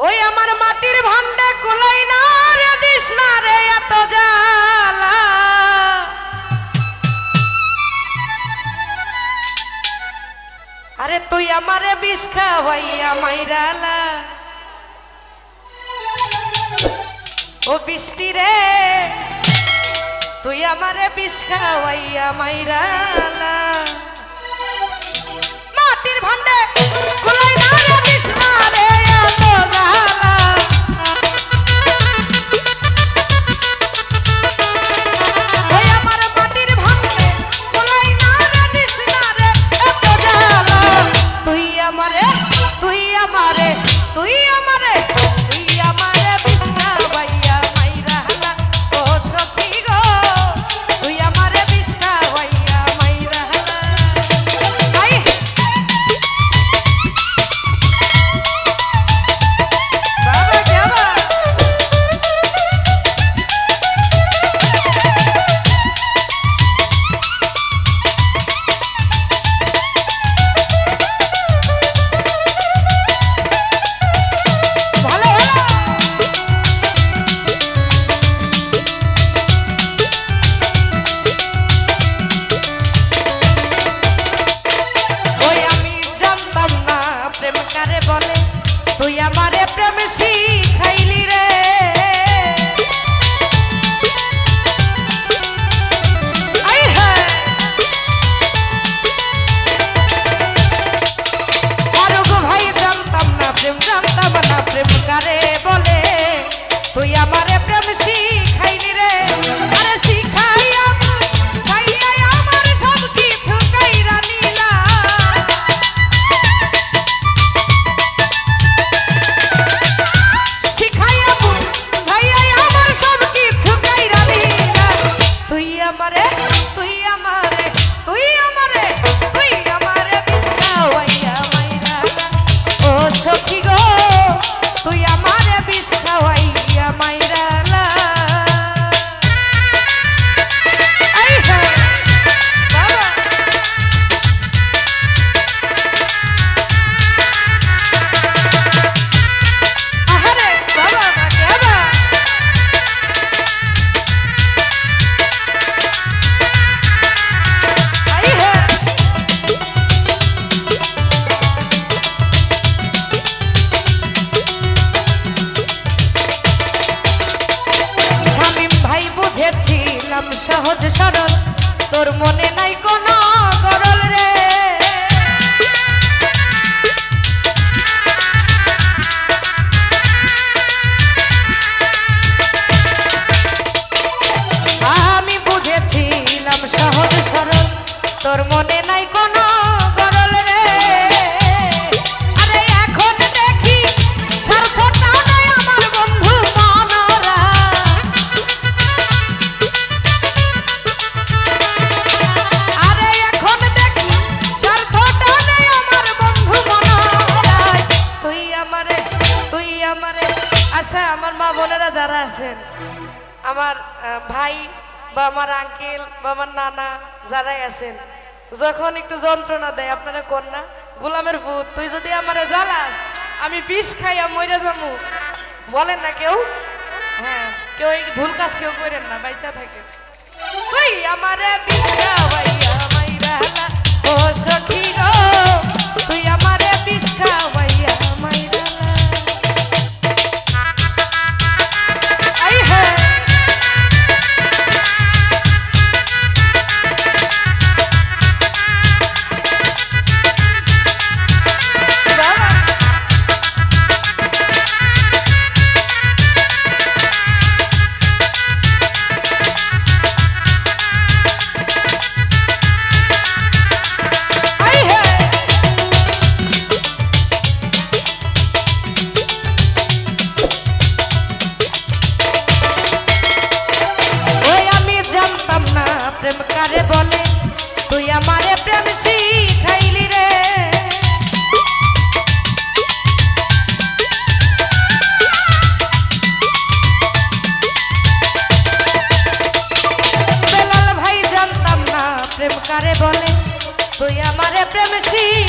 ওই আমার মাটির ভান্ডে কোলাই না রে দিস না রে, এত জ্বালা। আরে তুই আমারে বিষ খাওয়াইয়া মাইরালা ও বৃষ্টি রে, তুই আমারে বিষ খাওয়াইয়া মাইরালা মাটির ভান্ডে কুলাই তুই আমারে প্রেম শিখাইলি রে। প্রেম কারে বলে। তুই আমারে প্রেম শিখাইলি আমার ভাই বা আমার আঙ্কেল বা আমার নানা যারাই আছেন, যখন একটু যন্ত্রণা দেয়, আপনারা কন্যা গোলামের ভূত, তুই যদি আমার জ্বালাস, আমি বিষ খাইয়া মইরা যামু। বলেন না কেউ? হ্যাঁ কেউ ভুল কাজ কেউ করেন না, বাইচা থাকে তুই আমারে Machine.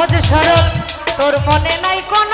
সহজ সরল তোর মনে নাই কোনো